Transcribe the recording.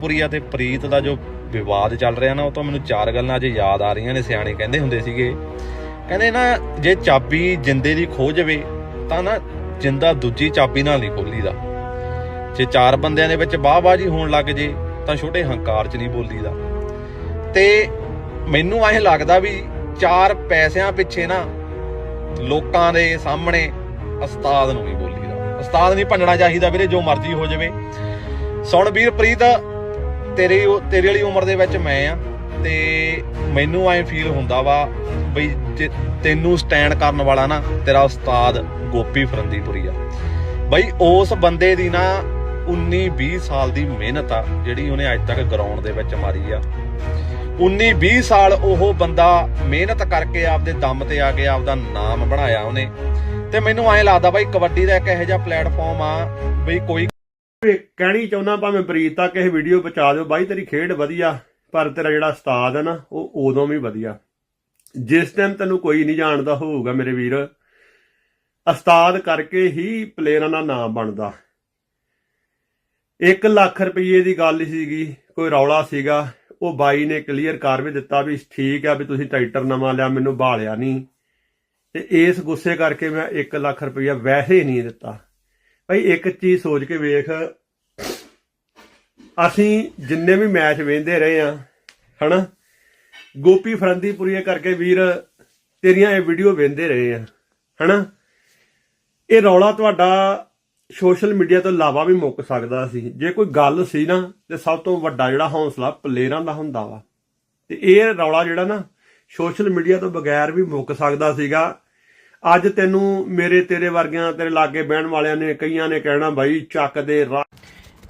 ਪੁਰੀਆ ਤੇ ਪ੍ਰੀਤ ਦਾ ਜੋ ਵਿਵਾਦ ਚੱਲ ਰਿਹਾ ਨਾ, ਉਹ ਤਾਂ ਮੈਨੂੰ ਚਾਰ ਗੱਲਾਂ ਅਜੇ ਯਾਦ ਆ ਰਹੀਆਂ ਨੇ, ਸਿਆਣੇ ਕਹਿੰਦੇ ਹੁੰਦੇ ਸੀਗੇ। ਕਹਿੰਦੇ ਨਾ, ਜੇ ਚਾਬੀ ਜਿੰਦੇ ਦੀ ਖੋ ਜਾਵੇ, ਤਾਂ ਨਾ ਜਿੰਦਾ ਦੂਜੀ ਚਾਬੀ ਨਾਲ ਨਹੀਂ ਖੋਲੀਦਾ ਜੇ ਚਾਰ ਬੰਦਿਆਂ ਦੇ ਵਿੱਚ ਬਾਹ-ਬਾਜੀ ਹੋਣ ਲੱਗ ਜੇ, ਤਾਂ ਛੋਟੇ ਹੰਕਾਰ 'ਚ ਨਹੀਂ ਬੋਲੀਦਾ। ਤੇ ਮੈਨੂੰ ਐਂ ਲੱਗਦਾ ਵੀ ਚਾਰ ਪੈਸਿਆਂ ਪਿੱਛੇ ਨਾ ਲੋਕਾਂ ਦੇ ਸਾਹਮਣੇ ਉਸਤਾਦ ਨੂੰ ਨਹੀਂ ਬੋਲੀਦਾ। ਉਸਤਾਦ ਨਹੀਂ ਭੰਡਣਾ ਚਾਹੀਦਾ ਵੀਰੇ, ਜੋ ਮਰਜ਼ੀ ਹੋ ਜਾਵੇ। ਸੁਣ ਵੀਰ, ਪ੍ਰੀਤ ਤੇਰੇ ਉਹ- ਤੇਰੀ ਵਾਲੀ ਉਮਰ ਦੇ ਵਿੱਚ ਮੈਂ ਆ ਤੇ ਮੈਨੂੰ ਐਂ ਫੀਲ ਹੁੰਦਾ ਵਾ ਬਈ ਤੈਨੂੰ ਸਟੈਂਡ ਕਰਨ ਵਾਲਾ ਨਾ ਤੇਰਾ ਉਸਤਾਦ ਗੋਪੀ ਫਰੰਦੀਪੁਰੀ ਆ। ਬਈ ਉਸ ਬੰਦੇ ਦੀ ਨਾ 19 20 ਸਾਲ ਦੀ ਮਿਹਨਤ ਆ ਜਿਹੜੀ ਉਹਨੇ ਅੱਜ ਤੱਕ ਗਰਾਊਂਡ ਦੇ ਵਿੱਚ ਮਾਰੀ ਆ। 19 20 ਸਾਲ ਉਹ ਬੰਦਾ ਮਿਹਨਤ ਕਰਕੇ ਆਪਦੇ ਦਮ ਤੇ ਆ ਕੇ ਆਪਦਾ ਨਾਮ ਬਣਾਇਆ ਉਹਨੇ। ਤੇ ਮੈਨੂੰ ਐਂ ਲੱਗਦਾ ਬਾਈ ਕਬੱਡੀ ਦਾ ਇੱਕ ਇਹੋ ਜਿਹਾ ਪਲੇਟਫਾਰਮ ਆ ਬਈ ਕੋਈ ਕਹਿਣੀ ਚਾਹੁੰਦਾ ਭਾਵੇਂ ਪ੍ਰੀਤ ਤੱਕ ਇਹ ਵੀਡੀਓ ਪਹੁੰਚਾ ਦਿਓ। ਬਾਈ, ਤੇਰੀ ਖੇਡ ਵਧੀਆ, ਪਰ ਤੇਰਾ ਜਿਹੜਾ ਉਸਤਾਦ ਹੈ ਨਾ, ਉਹ ਉਦੋਂ ਵੀ ਵਧੀਆ। ਜਿਸ ਟਾਈਮ ਤੈਨੂੰ ਕੋਈ ਨਹੀਂ ਜਾਣਦਾ ਹੋਊਗਾ ਮੇਰੇ ਵੀਰ, ਉਸਤਾਦ ਕਰਕੇ ਹੀ ਪਲੇਅਰਾਂ ਦਾ ਨਾਮ ਬਣਦਾ। 1 ਲੱਖ ਰੁਪਏ ਦੀ ਗੱਲ ਸੀਗੀ, ਕੋਈ ਰੌਲਾ ਸੀਗਾ। ਉਹ ਬਾਈ ਨੇ ਕਲੀਅਰ ਕਰ ਵੀ ਦਿੱਤਾ ਵੀ ਠੀਕ ਆ ਵੀ ਤੁਸੀਂ ਟਰੈਕਟਰ ਨਵਾਂ ਲਿਆ, ਮੈਨੂੰ ਬਾਲਿਆ ਨਹੀਂ। ਤੇ ਇਸ ਗੁੱਸੇ ਕਰਕੇ ਮੈਂ 1 ਲੱਖ ਰੁਪਇਆ ਵੈਸੇ ਹੀ ਨਹੀਂ ਦਿੱਤਾ। ਭਾਈ, ਇੱਕ ਚੀਜ਼ ਸੋਚ ਕੇ ਵੇਖ ਅਸੀਂ ਜਿੰਨੇ ਵੀ ਮੈਚ ਵੇਖਦੇ ਰਹੇ ਆ, ਹਨਾ? ਗੋਪੀ ਫਰੰਦੀਪੁਰੀਏ ਕਰਕੇ ਵੀਰ, ਤੇਰੀਆਂ ਇਹ ਵੀਡੀਓ ਵੇਖਦੇ ਰਹੇ ਆ, ਹਨਾ? ਇਹ ਰੌਲਾ ਤੁਹਾਡਾ ਸੋਸ਼ਲ ਮੀਡੀਆ ਤੋਂ ਇਲਾਵਾ ਵੀ ਮੁੱਕ ਸਕਦਾ ਸੀ। ਜੇ ਕੋਈ ਗੱਲ ਸੀ ਨਾ, ਤੇ ਸਭ ਤੋਂ ਵੱਡਾ ਜਿਹੜਾ ਹੌਸਲਾ ਪਲੇਅਰਾਂ ਦਾ ਹੁੰਦਾ ਵਾ। ਤੇ ਇਹ ਰੌਲਾ ਜਿਹੜਾ ਨਾ, ਸੋਸ਼ਲ ਮੀਡੀਆ ਤੋਂ ਬਗੈਰ ਵੀ ਮੁੱਕ ਸਕਦਾ ਸੀਗਾ। ਅੱਜ ਤੈਨੂੰ ਮੇਰੇ ਤੇਰੇ ਵਰਗਿਆਂ, ਤੇਰੇ ਲਾਗੇ ਬਹਿਣ ਵਾਲਿਆਂ ਨੇ, ਕਈਆਂ ਨੇ ਕਹਿਣਾ ਬਾਈ ਚੱਕ ਦੇ